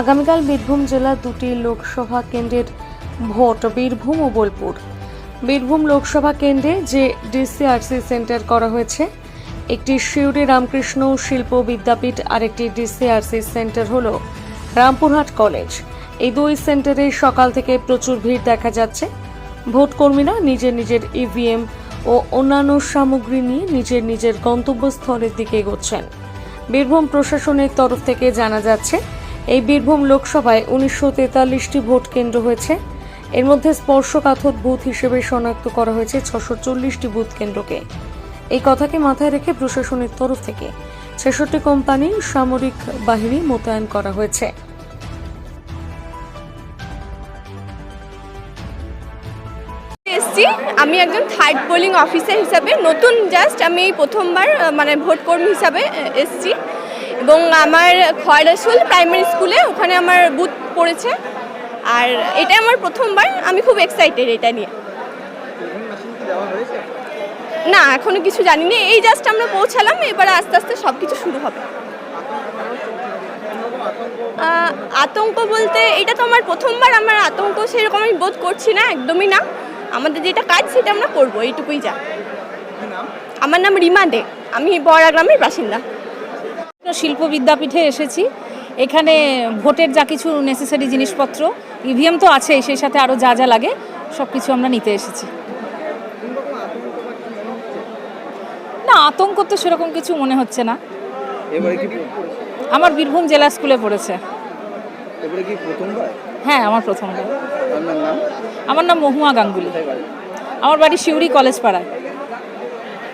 আগামীকাল বীরভূম জেলার দুটি লোকসভা কেন্দ্রের ভোট, বীরভূম ও বোলপুর। বীরভূম লোকসভা কেন্দ্রে যে ডিসিআরসি সেন্টার করা হয়েছে, একটি শিউরি রামকৃষ্ণ শিল্প বিদ্যাপীঠ আর একটি ডিসিআরসি সেন্টার হল রামপুরহাট কলেজ। এই দুই সেন্টারে সকাল থেকে প্রচুর ভিড় দেখা যাচ্ছে। ভোটকর্মীরা নিজের নিজের ইভিএম ও অন্যান্য সামগ্রী নিয়ে নিজের নিজের গন্তব্যস্থলের দিকে এগোচ্ছেন। বীরভূম প্রশাসনের তরফ থেকে জানা যাচ্ছে, এই বীরভূম লোকসভায় উনিশশো তেতাল্লিশটি ভোট কেন্দ্র হয়েছে। এর মধ্যে স্পর্শকাতর বুথ হিসেবে শনাক্ত করা হয়েছে ছশো চল্লিশটি বুথ কেন্দ্রকে। এই কথাকে মাথায় রেখে প্রশাসনের তরফ থেকে ছেষট্টি কোম্পানি সামরিক বাহিনী মোতায়েন করা হয়েছে। এসছি। আমি একজন থার্ড পোলিং অফিসার হিসাবে। নতুন জাস্ট আমি প্রথমবার মানে ভোট কর্মী হিসাবে এসছি। এবং আমার খয়রাসুল প্রাইমারি স্কুলে ওখানে আমার বুথ পড়েছে। আর এটা আমার প্রথমবার। আমি খুব এক্সাইটেড এটা নিয়ে। না, এখনও কিছু জানি না এই জাস্ট আমরা পৌঁছালাম। এবার আস্তে আস্তে সব কিছু শুরু হবে। আতঙ্ক বলতে এটা তো আমার প্রথমবার। আমার আতঙ্ক সেরকম আমি বোধ করছি না। একদমই না। আমাদের যেটা কাজ সেটা আমরা করব এইটুকুই যা। আমার নাম রিমা দে আমি বড়া গ্রামের বাসিন্দা। শিল্প বিদ্যাপীঠে এসেছি এখানে ভোটের যা কিছু নেসেসারি জিনিসপত্র ইভিএম তো আছে সেই সাথে আরও যা যা লাগে সব কিছু আমরা নিতে এসেছি। না আতঙ্ক তো সেরকম কিছু মনে হচ্ছে না। আমার বীরভূম জেলা স্কুলে পড়েছে। এবারে কি প্রথমবার? হ্যাঁ আমার প্রথমবার। আমার নাম মহুয়া গাঙ্গুলি। আমার বাড়ি শিউরি কলেজ পাড়ায়